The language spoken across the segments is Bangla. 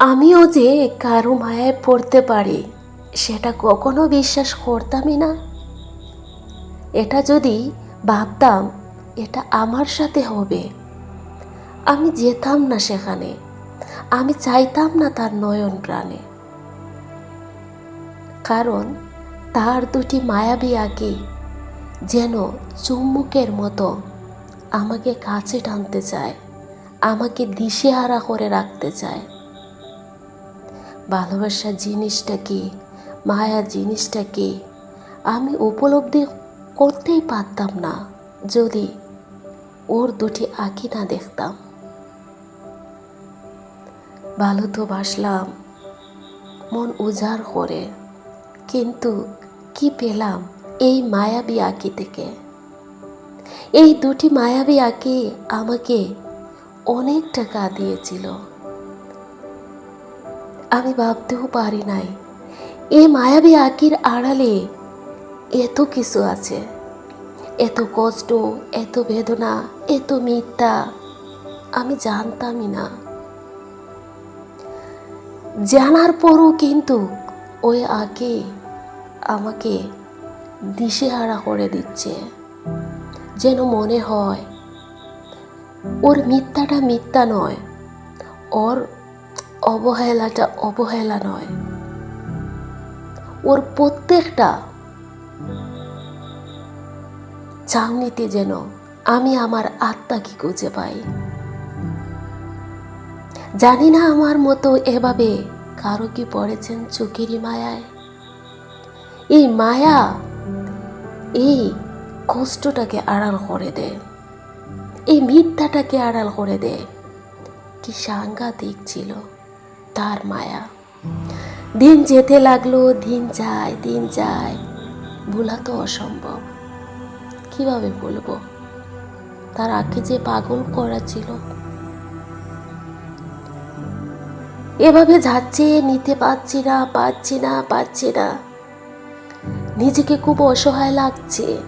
আমিও যে কারও মায়ায় পড়তে পারি, সেটা কখনো বিশ্বাস করতামই না। এটা যদি ভাবতাম, এটা আমার সাথে হবে। আমি যেতাম না সেখানে, আমি চাইতাম না তার নয়ন প্রাণে। কারণ তার দুটি মায়াবী আঁকি যেন চুম্বুকের মতো আমাকে কাছে টানতে চায়, আমাকে দিশেহারা করে রাখতে চায়। ভালোবাসা জিনিসটা কি? মায়া জিনিসটা কি? আমি উপলব্ধি করতেই পারতাম না, যদি ওর দুটি আঁকি না দেখতাম। ভালো তো বাসলাম, মন উজাড় করে, কিন্তু কি পেলাম এই মায়াবী আঁকি থেকে? এই দুটি মায়াবী আঁকি আমাকে অনেক টাকা দিয়েছিল। আমি ভাবতেও পারি নাই। এই মায়াবী আঁকির আড়ালে এত কিছু আছে। এত কষ্ট, এত বেদনা, এত মিথ্যা আমি জানতামই না। জানার পরও কিন্তু ওই আঁকি আমাকে দিশেহারা করে দিচ্ছে। যেন মনে হয়, ওর মিথ্যাটা মিথ্যা নয়, ওর অবহেলাটা অবহেলা নয়। ওর প্রত্যেকটা চাউনিতে যেন আমি আমার আত্মাকে খুঁজে পাই। জানি না আমার মতো এভাবে কারও কি পড়েছেন চোখেরই মায়ায়? এই মায়া এই কষ্টটাকে আড়াল করে দেয়। এই মিথ্যাটাকে আড়াল করে দেয়। কি সাংঘাতিক ছিল। তার মায়া। দিন যেতে লাগল, দিন যায় দিন যায়। ভোলা তো অসম্ভব। কীভাবে বলব? তার আগে যে পাগল করা ছিল। এভাবে যাচ্ছে, নিতে পারছি না পারছি না পারছি না। নিজেকে খুব অসহায় লাগছে।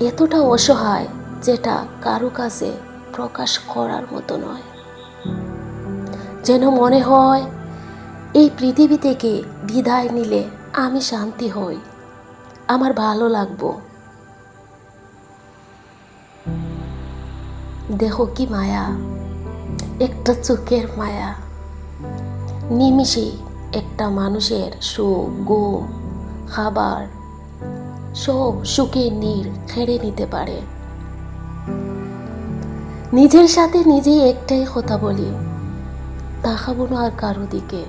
এতটা অসহায় যেটা কারও কাছে প্রকাশ করার মতো নয়। যেন মনে হয়, এই পৃথিবী থেকে বিদায় নিলে আমি শান্তি হই। আমার ভালো লাগবো। দেখো কি মায়া, একটা চোখের মায়া। নিমিষে একটা মানুষের সুখ, গুম, খাবার, সব সুখে নীর খেড়ে নিতে পারে। নিজের সাথে নিজেই একটাই কথা বলি তাকাবো না আর কারও দিকে।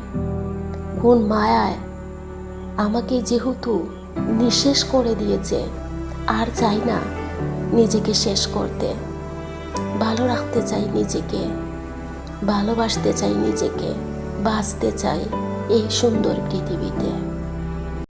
কোন মায়ায় আমাকে যেহেতু নিঃশেষ করে দিয়েছে, আর চাই না নিজেকে শেষ করতে। ভালো রাখতে চাই নিজেকে, ভালোবাসতে চাই নিজেকে, বাঁচতে চাই এই সুন্দর পৃথিবীতে।